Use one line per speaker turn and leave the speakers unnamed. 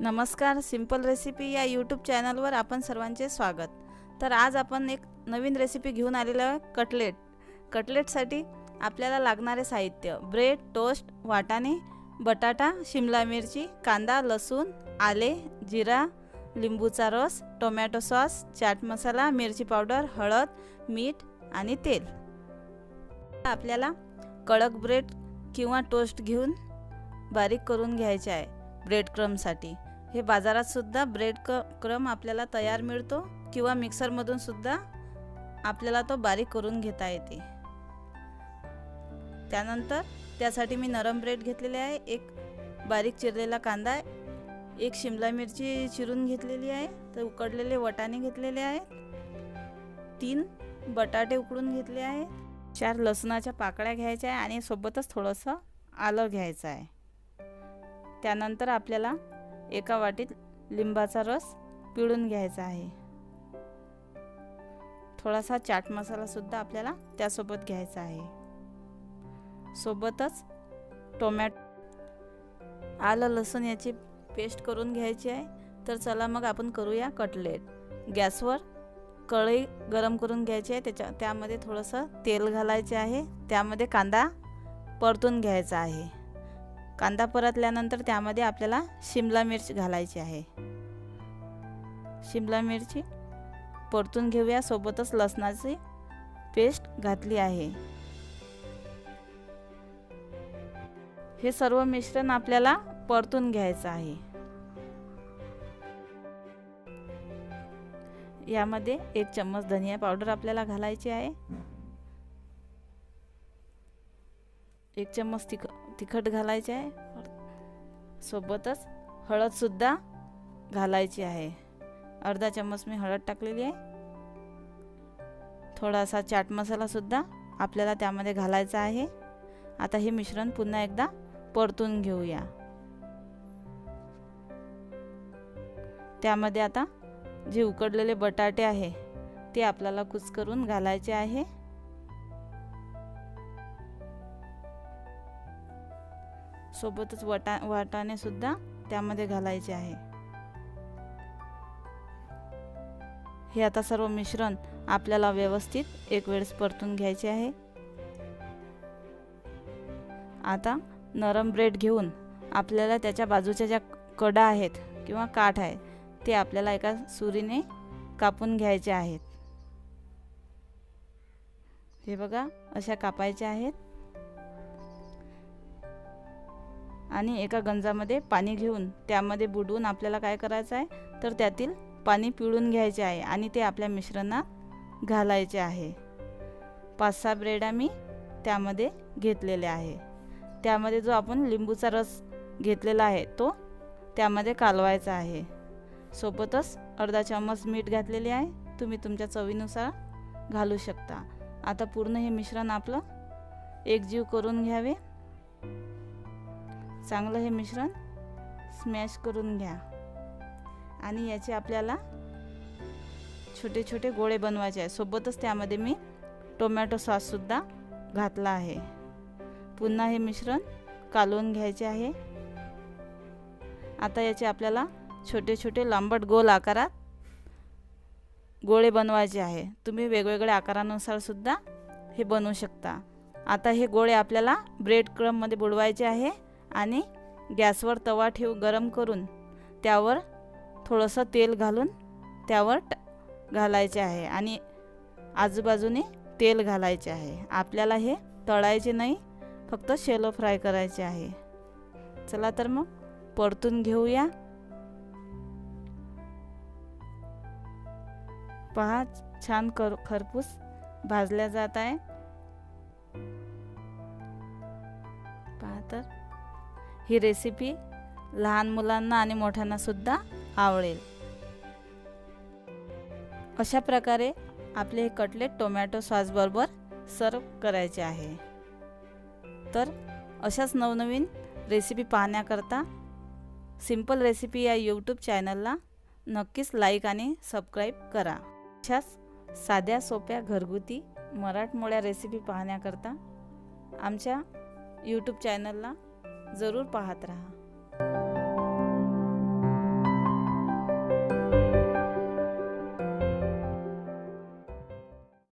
नमस्कार simple recipe या YouTube चॅनलवर आपण सर्वांचे स्वागत. तर आज आपण एक नवीन रेसिपी घेऊन आलेलो आहे कटलेट. कटलेटसाठी आपल्याला लागणारे साहित्य ब्रेड टोस्ट वाटाणे बटाटा शिमला मिरची कांदा लसूण आले जिरा लिंबूचा रस टोमॅटो सॉस चाट मसाला मिरची पावडर हळद मीठ आणि तेल. आपल्याला कडक ब्रेड किंवा टोस्ट घेऊन बारीक करून घ्यायचे आहे ब्रेड क्रमसाठी हे बाजारात सुद्धा ब्रेड क क्रम आपल्याला तयार मिळतो किंवा मिक्सरमधून सुद्धा आपल्याला तो बारीक करून घेता येते. त्यानंतर त्यासाठी मी नरम ब्रेड घेतलेले आहे एक बारीक चिरलेला कांदा एक शिमला मिरची चिरून घेतलेली आहे तर उकडलेले वटाणे घेतलेले आहेत तीन बटाटे उकडून घेतले आहेत चार लसणाच्या पाकळ्या घ्यायच्या आहे आणि सोबतच थोडंसं आलं घ्यायचं आहे. त्यानंतर आपल्याला एका वाटीत लिंबाचा रस पिळून घ्यायचा आहे. थोडासा चाट मसालासुद्धा आपल्याला त्यासोबत घ्यायचा आहे. सोबतच टोमॅटो आलं लसूण याची पेस्ट करून घ्यायची आहे. तर चला मग आपण करूया कटलेट. गॅसवर कढई गरम करून घ्यायची आहे. त्याच्या त्यामध्ये थोडंसं तेल घालायचे आहे. त्यामध्ये कांदा परतून घ्यायचा आहे. कांदा परतल्यानंतर त्यामध्ये आपल्याला शिमला मिरची घालायची आहे. शिमला मिरची परतून घेऊया. सोबतच लसणाची पेस्ट घातली आहे. हे सर्व मिश्रण आपल्याला परतून घ्यायचं आहे. यामध्ये एक चम्मच धनिया पावडर आपल्याला घालायची आहे. एक चम्मच तिख तिखट घालायचे आहे. सोबतच हळदसुद्धा घालायची आहे. अर्धा चम्मच मी हळद टाकलेली आहे. थोडासा चाट मसालासुद्धा आपल्याला त्यामध्ये घालायचा आहे. आता हे मिश्रण पुन्हा एकदा परतून घेऊया. त्यामध्ये आता जे उकडलेले बटाटे आहे ते आपल्याला कुचकरून घालायचे आहे. सोबतच वटा वाटाणेसुद्धा त्यामध्ये घालायचे आहे. हे आता सर्व मिश्रण आपल्याला व्यवस्थित एक वेळेस परतून घ्यायचे आहे. आता नरम ब्रेड घेऊन आपल्याला त्याच्या बाजूच्या ज्या कडा आहेत किंवा काठ आहे ते आपल्याला एका सुरीने कापून घ्यायचे आहेत. हे बघा अशा कापायच्या आहेत. आणि एका गंजामध्ये पाणी घेऊन त्यामध्ये बुडवून आपल्याला काय करायचं आहे? तर त्यातील पाणी पिळून घ्यायचे आहे आणि ते आपल्या मिश्रणात घालायचे आहे. पाच सहा ब्रेड आम्ही त्यामध्ये घेतलेले आहे. त्यामध्ये जो आपण लिंबूचा रस घेतलेला आहे तो त्यामध्ये कालवायचा आहे. सोबतच अर्धा चम्मच मीठ घातलेले आहे. तुम्ही तुमच्या चवीनुसार घालू शकता. आता पूर्ण हे मिश्रण आपलं एकजीव करून घ्यावे. चांगलं हे मिश्रण स्मॅश करून घ्या. आणि याचे आपल्याला छोटे छोटे गोळे बनवायचे आहे. सोबतच त्यामध्ये मी टोमॅटो सॉससुद्धा घातला आहे. पुन्हा हे मिश्रण कालवून घ्यायचे आहे. आता याचे आपल्याला छोटे छोटे लांबट गोल आकारात गोळे बनवायचे आहे. तुम्ही वेगवेगळ्या आकारानुसार सुद्धा हे बनवू शकता. आता हे गोळे आपल्याला ब्रेड क्रममध्ये बुडवायचे आहे. आणि गॅसवर तवा ठेव गरम करून त्यावर थोडंसं तेल घालून त्यावर ट घालायचे आहे आणि आजूबाजूने तेल घालायचे आहे. आपल्याला हे तळायचे नाही फक्त शेलो फ्राय करायचे आहे. चला तर मग परतून घेऊया. पहा छान कर खरपूस भाजल्या जात आहे. ही रेसिपी लहान मुलांना आणि मोठ्यांनासुद्धा आवडेल. अशा प्रकारे आपले हे कटलेट टोमॅटो सॉसबरोबर सर्व करायचे आहे. तर अशाच नवनवीन रेसिपी पाहण्याकरता सिंपल रेसिपी या यूट्यूब चॅनलला नक्कीच लाईक आणि सबस्क्राईब करा. अशाच साध्या सोप्या घरगुती मराठमोळ्या रेसिपी पाहण्याकरता आमच्या यूट्यूब चॅनलला जरूर पाहत राहा.